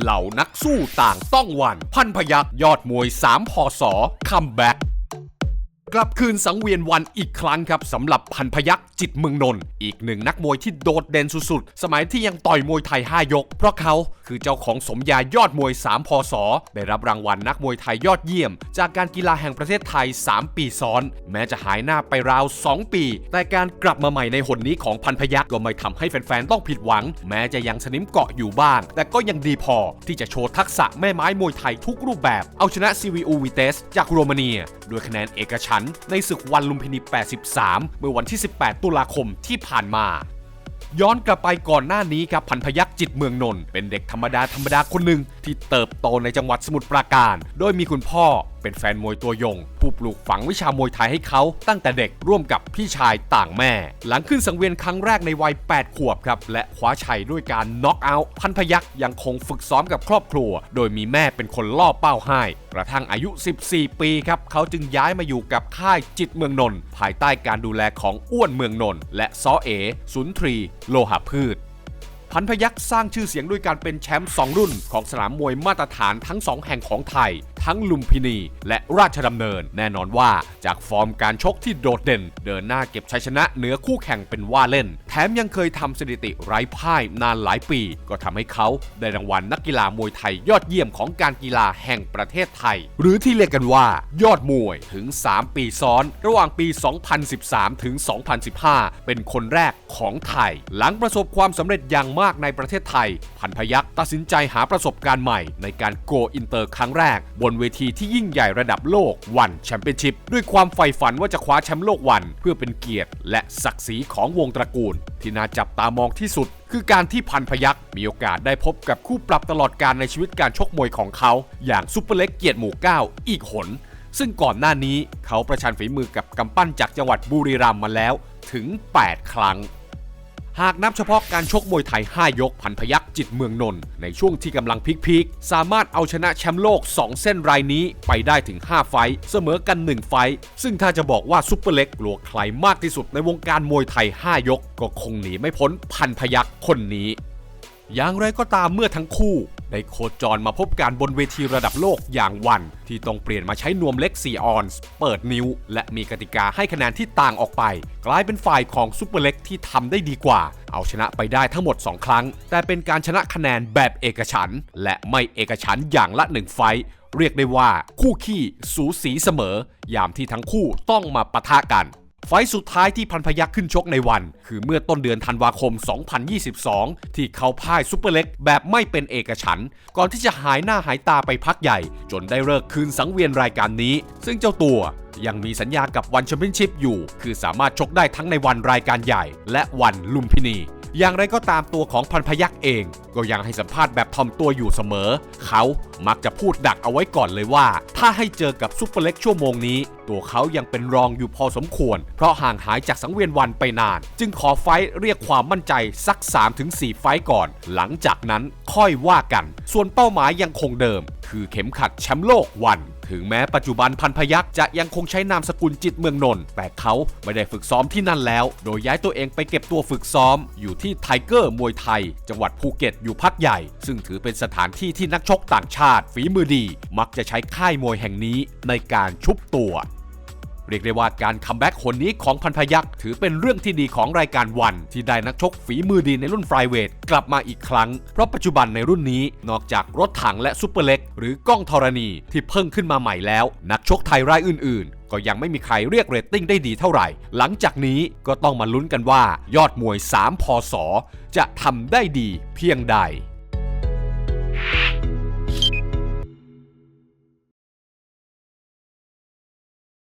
เหล่านักสู้ต่างต้องวัน พันพยักยอดมวย3พศคัมแบ็ก กลับคืนสังเวียนวันอีกครั้งครับสำหรับพันพยักจิตเมืองนนท์อีกหนึ่งนักมวยที่โดดเด่นสุดๆ สมัยที่ยังต่อยมวยไทย 5 ยก เพราะเขาคือเจ้าของสมญายอดมวย 3 พศ ได้รับรางวัลนักมวยไทยยอดเยี่ยม จากการกีฬาแห่งประเทศไทย 3 ปีซ้อน แม้จะหายหน้าไปราว 2 ปี แต่การกลับมาใหม่ในหนนี้ของพันพยักก็ไม่ทำให้แฟนๆต้องผิดหวัง แม้จะยังสนิมเกาะอยู่บ้าง แต่ก็ยังดีพอที่จะโชว์ทักษะแม่ไม้มวยไทยทุกรูปแบบ เอาชนะซีวีอูวิเตสจากโรมาเนียด้วยคะแนนเอกฉันท์ในศึกวันลุมพินี 83 เมื่อวันที่ 18 ตุลาคมที่ผ่านมาย้อนกลับไปก่อนหน้านี้ครับพันพยักจิตเมืองนนท์เป็นเด็กธรรมดาธรรมดาคนหนึ่งที่เติบโตในจังหวัดสมุทรปราการ โดยมีคุณพ่อเป็นแฟนมวยตัวยง ผู้ปลูกฝังวิชามวยไทยให้เขาตั้งแต่เด็กร่วมกับพี่ชายต่างแม่ หลังขึ้นสังเวียนครั้งแรกในวัย 8 ขวบครับ และคว้าชัยด้วยการน็อกเอาท์พันพยักยังคงฝึกซ้อมกับครอบครัว โดยมีแม่เป็นคนล่อเป้าให้กระทั่งอายุ 14 ปีครับ เขาจึงย้ายมาอยู่กับค่ายจิตเมืองนนท์ภายใต้การดูแลของอ้วนเมืองนนท์และซอเอ สุนทรี โลหะพืช พันพยักษ์สร้างชื่อเสียงด้วยการเป็นแชมป์2รุ่น ของสนามมวยมาตรฐานทั้ง 2 แห่งของไทย ทั้งลุมพินี และราชดำเนิน แน่นอนว่าจากฟอร์มการชกที่โดดเด่น เดินหน้าเก็บชัยชนะเหนือคู่แข่งเป็นว่าเล่น แถมยังเคยทำสถิติไร้พ่ายนานหลายปี ก็ทำให้เขาได้รางวัลนักกีฬามวยไทยยอดเยี่ยมของการกีฬาแห่งประเทศไทย หรือที่เรียกกันว่ายอดมวยถึง 3 ปีซ้อน ระหว่างปี 2013 ถึง 2015 เป็นคนแรกของไทย หลังประสบความสำเร็จอย่างมากในประเทศไทย พันพยักษ์ตัดสินใจหาประสบการณ์ใหม่ในการโกอินเตอร์ครั้งแรกบนเวทีที่ยิ่งใหญ่ระดับโลกวันแชมเปี้ยนชิพด้วยความใฝ่ฝันว่าจะคว้าแชมป์โลกวัน เพื่อเป็นเกียรติและศักดิ์ศรีของวงตระกูล ที่น่าจับตามองที่สุด คือการที่พันพยักษ์มีโอกาสได้พบกับคู่ปรับตลอดการในชีวิตการชกมวยของเขา อย่างซุปเปอร์เล็กเกียรติหมู่เก้าอีกหน ซึ่งก่อนหน้านี้เขาประชันฝีมือกับกำปั้นจากจังหวัดบุรีรัมย์มาแล้วถึง 8 ครั้ง หากนับเฉพาะการชกมวยไทย 5 ยกพันพยักจิตเมืองนนท์ในช่วงที่กำลังพีคๆสามารถเอาชนะแชมป์โลก 2 เส้นรายนี้ไปได้ถึง 5 ไฟต์เสมอกัน 1 ไฟต์ซึ่งถ้าจะบอกว่าซุปเปอร์เล็กกลัวใครมากที่สุดในวงการมวยไทย 5 ยก ก็คงหนีไม่พ้นพันพยักคนนี้ อย่างไรก็ตามเมื่อทั้งคู่ ได้โคจรมาพบกันบนเวทีระดับโลกอย่างวัน ที่ต้องเปลี่ยนมาใช้นวมเล็ก 4 ออนซ์เปิดนิ้ว และมีกติกาให้คะแนนที่ต่างออกไป กลายเป็นฝ่ายของซุปเปอร์เล็กที่ทำได้ดีกว่า เอาชนะไปได้ทั้งหมด 2 ครั้ง แต่เป็นการชนะคะแนนแบบเอกฉัน และไม่เอกฉันอย่างละ1ไฟต์เรียกได้ว่าคู่ขี้สูสีเสมอ ยามที่ทั้งคู่ต้องมาปะทะกัน ไฟสุดท้ายที่พันพยักขึ้นชกในวัน คือเมื่อต้นเดือนธันวาคม 2022 ที่เขาพ่ายซุปเปอร์เล็กแบบไม่เป็นเอกฉันท์ก่อนที่จะหายหน้าหายตาไปพักใหญ่ จนได้เลิกคืนสังเวียนรายการนี้ ซึ่งเจ้าตัวยังมีสัญญากับวันแชมเปี้ยนชิพอยู่ คือสามารถชกได้ทั้งในวันรายการใหญ่ และวันลุมพินี อย่างไรก็ตามตัวของพันพยักเอง ก็ยังให้สัมภาษณ์แบบทอมตัวอยู่เสมอ เขามักจะพูดดักเอาไว้ก่อนเลยว่า ถ้าให้เจอกับซุปเปอร์เล็กชั่วโมงนี้ ตัวเขายังเป็นรองอยู่พอสมควร เพราะห่างหายจากสังเวียนวันไปนาน จึงขอไฟท์เรียกความมั่นใจสัก 3-4 ไฟท์ก่อน หลังจากนั้นค่อยว่ากัน ส่วนเป้าหมายยังคงเดิม คือเข็มขัดแชมป์โลกวัน ถึงแม้ปัจจุบันพันพยักษ์จะยังคงใช้นามสกุลจิตเมืองนนท์แต่เขาไม่ได้ฝึกซ้อมที่นั่นแล้ว โดยย้ายตัวเองไปเก็บตัวฝึกซ้อม อยู่ที่ไทเกอร์มวยไทย จังหวัดภูเก็ตอยู่พักใหญ่ ซึ่งถือเป็นสถานที่ที่นักชกต่างชาติฝีมือดี มักจะใช้ค่ายมวยแห่งนี้ในการชุบตัว เรียกได้ว่าการคัมแบ็กคนนี้ของพันพยักษ์ถือเป็นเรื่องที่ดีของรายการวัน ที่ได้นักชกฝีมือดีในรุ่นไฟเวทกลับมาอีกครั้ง เพราะปัจจุบันในรุ่นนี้ นอกจากรถถังและซุปเปอร์เล็ก หรือกล้องธรณีที่เพิ่งขึ้นมาใหม่แล้ว นักชกไทยรายอื่นๆก็ยังไม่มีใครเรียกเรตติ้งได้ดีเท่าไหร่ หลังจากนี้ก็ต้องมาลุ้นกันว่า ยอดมวย 3 พศ จะทำได้ดีเพียงใด